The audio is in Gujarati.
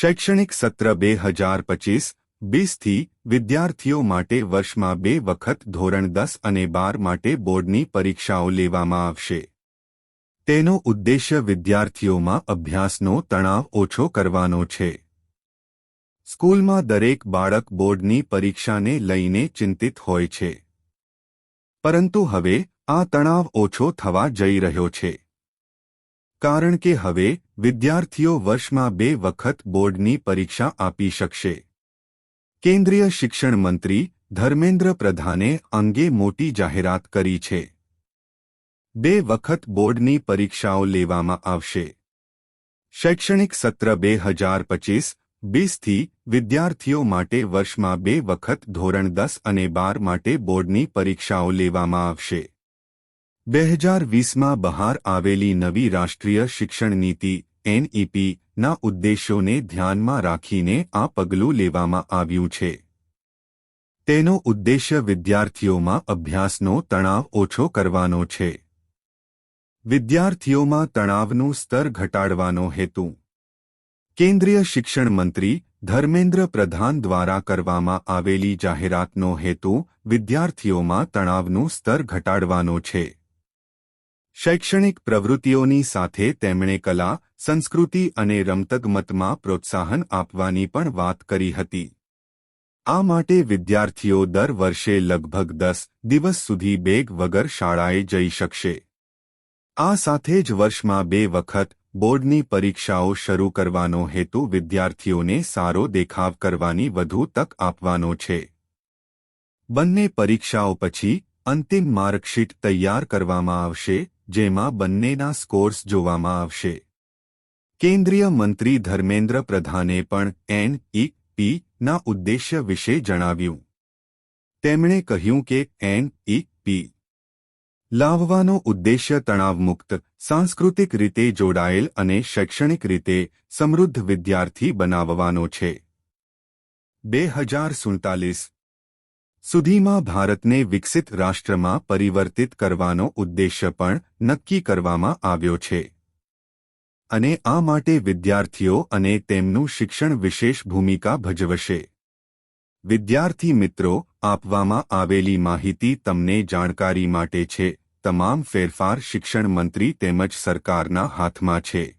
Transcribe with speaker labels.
Speaker 1: શૈક્ષણિક સત્ર બે હજાર પચીસ બીસથી વિદ્યાર્થીઓ માટે વર્ષમાં બે વખત ધોરણ દસ અને બાર માટે બોર્ડની પરીક્ષાઓ લેવામાં આવશે. તેનો ઉદ્દેશ્ય વિદ્યાર્થીઓમાં અભ્યાસનો તણાવ ઓછો કરવાનો છે. સ્કૂલમાં દરેક બાળક બોર્ડની પરીક્ષાને લઈને ચિંતિત હોય છે. પરંતુ હવે આ તણાવ ઓછો થવા જઈ રહ્યો છે. કારણ કે હવે વિદ્યાર્થીઓ વર્ષમાં બે વખત બોર્ડની પરીક્ષા આપી શકશે. કેન્દ્રીય શિક્ષણ મંત્રી ધર્મેન્દ્ર પ્રધાને અંગે મોટી જાહેરાત કરી છે. બે વખત બોર્ડની પરીક્ષાઓ લેવામાં આવશે. શૈક્ષણિક સત્ર બે હજાર પચીસ બીસથી વિદ્યાર્થીઓ માટે વર્ષમાં બે વખત ધોરણ દસ અને બાર માટે બોર્ડની પરીક્ષાઓ લેવામાં આવશે. બે હજાર વીસમાં બહાર આવેલી નવી રાષ્ટ્રીય શિક્ષણ નીતિ, એનઈપી, ના ઉદ્દેશોને ધ્યાનમાં રાખીને આ પગલું લેવામાં આવ્યું છે. તેનો ઉદ્દેશ્ય વિદ્યાર્થીઓમાં અભ્યાસનો તણાવ ઓછો કરવાનો છે. વિદ્યાર્થીઓમાં તણાવનું સ્તર ઘટાડવાનો હેતુ. કેન્દ્રીય શિક્ષણ મંત્રી ધર્મેન્દ્ર પ્રધાન દ્વારા કરવામાં આવેલી જાહેરાતનો હેતુ વિદ્યાર્થીઓમાં તણાવનું સ્તર ઘટાડવાનો છે. શૈક્ષણિક પ્રવૃત્તિઓની સાથે તેમણે કલા, સંસ્કૃતિ અને રમતગમતમાં પ્રોત્સાહન આપવાની પણ વાત કરી હતી. આ માટે વિદ્યાર્થીઓ દર વર્ષે લગભગ દસ દિવસ સુધી બેગ વગર શાળાએ જઈ શકશે. આ સાથે જ વર્ષમાં બે વખત બોર્ડની પરીક્ષાઓ શરૂ કરવાનો હેતુ વિદ્યાર્થીઓને સારો દેખાવ કરવાની વધુ તક આપવાનો છે. બંને પરીક્ષાઓ પછી અંતિમ માર્કશીટ તૈયાર કરવામાં આવશે જેમાં બંનેના સ્કોર્સ જોવામાં આવશે. કેન્દ્રીય મંત્રી ધર્મેન્દ્ર પ્રધાને પણ એનઈપી ના ઉદ્દેશ્ય વિશે જણાવ્યું. તેમણે કહ્યું કે એનઈપી લાવવાનો ઉદ્દેશ્ય તણાવમુક્ત, સાંસ્કૃતિક રીતે જોડાયેલ અને શૈક્ષણિક રીતે સમૃદ્ધ વિદ્યાર્થી બનાવવાનો છે. બે હજાર સુડતાલીસ સુધીમાં ભારતને વિકસિત રાષ્ટ્રમાં પરિવર્તિત કરવાનો ઉદ્દેશ્ય પણ નક્કી કરવામાં આવ્યો છે. અને આ માટે વિદ્યાર્થીઓ અને તેમનું શિક્ષણ વિશેષ ભૂમિકા ભજવશે. વિદ્યાર્થી મિત્રો, આપવામાં આવેલી માહિતી તમને જાણકારી માટે છે. તમામ ફેરફાર શિક્ષણ મંત્રી તેમજ સરકારના હાથમાં છે.